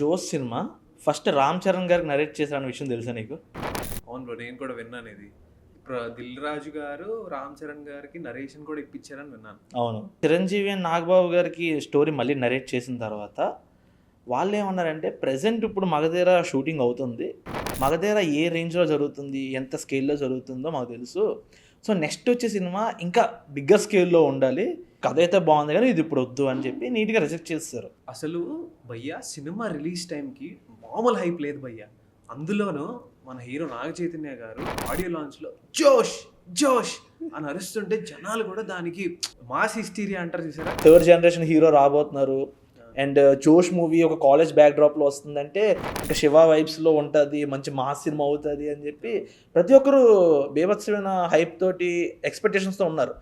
Jose cinema. First Ram Charan గారికి narrate చేశారన్న విషయం తెలుసా నీకు? అవును బ్రో నేను కూడా విన్నాను ఇది దిల్ రాజు గారు రామ్ చరణ్ గారికి నరేషన్ కూడా ఇప్పించారని విన్నాను. అవును. చిరంజీవి అండ్ నాగబాబు గారికి స్టోరీ మళ్ళీ నరేట్ చేసిన తర్వాత వాళ్ళు ఏమన్నారంటే ప్రజెంట్ ఇప్పుడు మగధీర షూటింగ్ అవుతుంది. మగధీర ఏ రేంజ్లో జరుగుతుంది? ఎంత స్కేల్లో జరుగుతుందో మాకు తెలుసు. సో నెక్స్ట్ వచ్చే సినిమా ఇంకా బిగ్గర్ స్కేల్లో ఉండాలి. కథ అయితే బాగుంది కానీ ఇది ఇప్పుడు వద్దు అని చెప్పి నీట్గా రిజెక్ట్ చేస్తారు. అసలు భయ్య సినిమా రిలీజ్ టైంకి మామూలు హైప్ లేదు భయ్య. అందులోనూ మన హీరో నాగ చైతన్య గారు ఆడియో లాంచ్లో జోష్ జోష్ అని అరుస్తుంటే జనాలు కూడా దానికి మాస్ హిస్టీరియా అంటారు చూసారా? థర్డ్ జనరేషన్ హీరో రాబోతున్నారు. అండ్ జోష్ మూవీ ఒక కాలేజ్ బ్యాక్డ్రాప్లో వస్తుందంటే ఇంకా శివ వైబ్స్లో ఉంటుంది మంచి మాస్ సినిమా అవుతుంది అని చెప్పి ప్రతి ఒక్కరు బేభత్సమైన హైప్ తోటి ఎక్స్పెక్టేషన్స్తో ఉన్నారు.